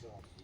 Peace.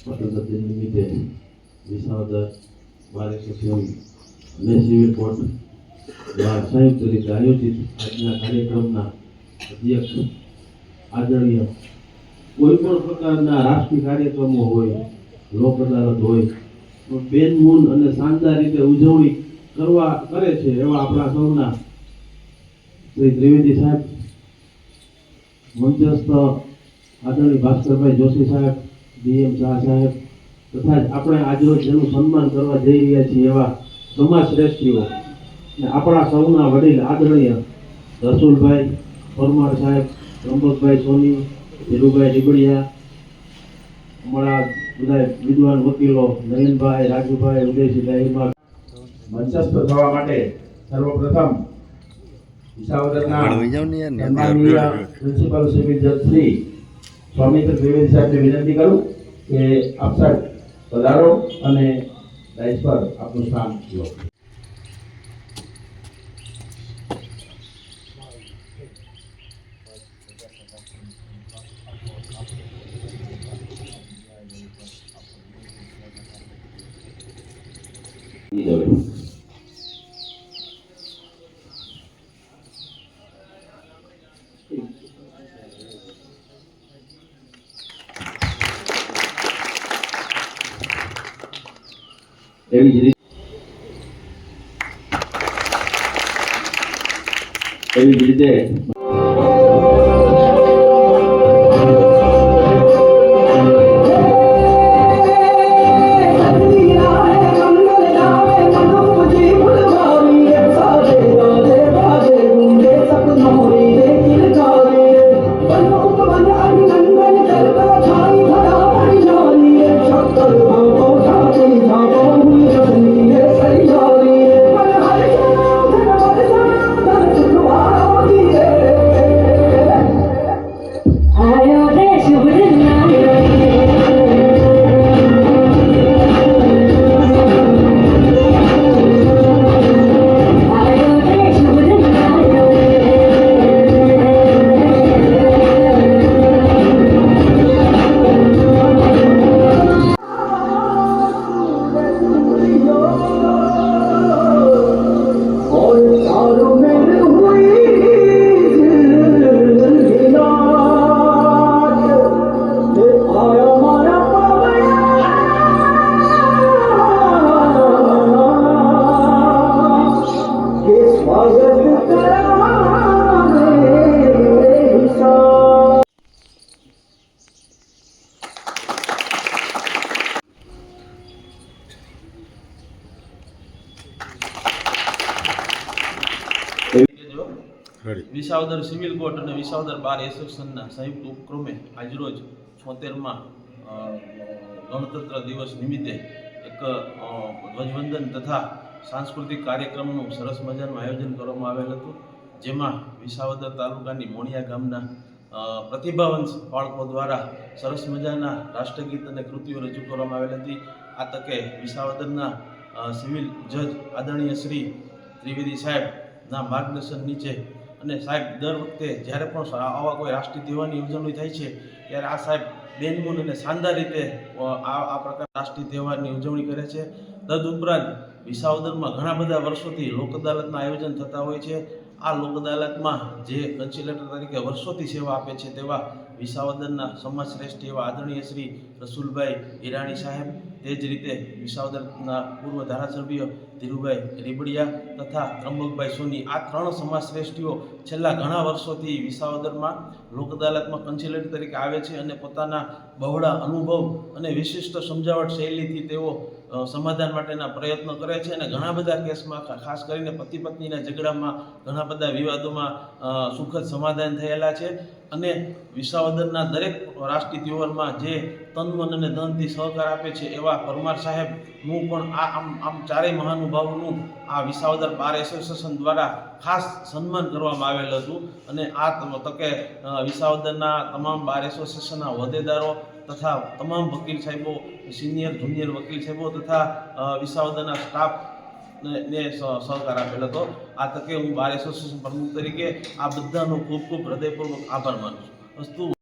સ્વતંત્ર દિન નિમિત્તે વિસાવદર બારેશ્વર અને સિવિલ કોર્ટ દ્વારા સંયુક્ત રીતે આયોજિત આજના કાર્યક્રમના અધ્યક્ષ આદરણીય કોઈ પણ પ્રકારના રાષ્ટ્રીય કાર્યક્રમો હોય લોક અદાલત હોય તો બેન મૂન અને શાનદાર રીતે ઉજવણી કરવા કરે છે એવા આપણા સૌના શ્રી ત્રિવેદી સાહેબ મંચસ્થ આદરણીય ભાસ્કરભાઈ જોશી સાહેબ ડીએમ શાહ સાહેબ તથા જ આપણે આજરોજ જેનું સન્માન કરવા જઈ રહ્યા છીએ એવા સમાજ શ્રેષ્ઠીઓ અને આપણા સૌના વડીલ આદરણીય રસુલભાઈ પરમાર સાહેબ ત્રંબકભાઈ સોની ધીરુભાઈ ડીબડિયા અમારા બધા વિદ્વાન વકીલો નરેનભાઈ રાજુભાઈ ઉદયસિંહ દાહીમાં મંચસ્થ થવા માટે સર્વપ્રથમ વિસાવદરના પ્રિન્સિપાલ પ્રિન્સિપલ સિવિલ જજ શ્રી સ્વામિત્ર ત્રિવેદી સાહેબને વિનંતી કરું કે આપ સાહેબ પધારો અને ડાયસ પર આપનું સ્થાન લો. Thank જ એવી જ રીતે વિસાવદર સિવિલ કોર્ટ અને વિસાવદર બાર એસોસિએશનના સંયુક્ત ઉપક્રમે આજરોજ છોતેરમાં ગણતંત્ર દિવસ નિમિત્તે એક ધ્વજવંદન તથા સાંસ્કૃતિક કાર્યક્રમનું સરસ મજાનું આયોજન કરવામાં આવેલ હતું, જેમાં વિસાવદર તાલુકાની મોણિયા ગામના પ્રતિભાવંશ બાળકો દ્વારા સરસ મજાના રાષ્ટ્રગીત અને કૃતિઓ રજૂ કરવામાં આવેલ હતી. આ તકે વિસાવદરના સિવિલ જજ આદરણીય શ્રી ત્રિવેદી સાહેબના માર્ગદર્શન નીચે અને સાહેબ દર વખતે જ્યારે પણ આવા કોઈ રાષ્ટ્રીય તહેવારની ઉજવણી થાય છે, ત્યારે આ સાહેબ બેનમૂન અને શાનદાર રીતે આ આ પ્રકાર રાષ્ટ્રીય તહેવારની ઉજવણી કરે છે. તદુપરાંત વિસાવદરમાં ઘણા બધા વર્ષોથી લોક અદાલતના આયોજન થતા હોય છે. આ લોક અદાલતમાં જે કન્સિલેટર તરીકે વર્ષોથી સેવા આપે છે તેવા વિસાવદરના સમાજ શ્રેષ્ઠ એવા આદરણીય શ્રી રસુલભાઈ ઈરાણી સાહેબ, તે જ રીતે વિસાવદરના પૂર્વ ધારાસભ્ય ધીરુભાઈ રીબડિયા તથા ત્રંબકભાઈ સોની, આ ત્રણ સમાજ શ્રેષ્ઠીઓ છેલ્લા ઘણા વર્ષોથી વિસાવદરમાં લોક અદાલતમાં કન્સિલેટર તરીકે આવે છે અને પોતાના બહોળા અનુભવ અને વિશિષ્ટ સમજાવટ શૈલીથી તેઓ સમાધાન માટેના પ્રયત્નો કરે છે અને ઘણા બધા કેસમાં ખાસ કરીને પતિ પત્નીના ઝઘડામાં ઘણા બધા વિવાદોમાં સુખદ સમાધાન થયેલા છે. અને વિસાવદરના દરેક રાષ્ટ્રીય તહેવારમાં જે તન, મન અને ધનથી સહકાર આપે છે એવા પરમાર સાહેબનું પણ આ, આમ આમ ચારેય મહાનુભાવોનું આ વિસાવદર બાર એસોસિએશન દ્વારા ખાસ સન્માન કરવામાં આવેલ હતું. અને આ તકે વિસાવદરના તમામ બાર એસોસિએશનના હોદ્દેદારો તથા તમામ વકીલ સાહેબો, સિનિયર, જુનિયર વકીલ સાહેબો તથા વિસાવદરના સ્ટાફ ને ને સહ- સહકાર આપેલ હતો. આ તકે હું બાર એસોસિએશન પ્રમુખ તરીકે આ બધાનો ખૂબ ખૂબ હૃદયપૂર્વક આભાર માનું છું. અસ્તુ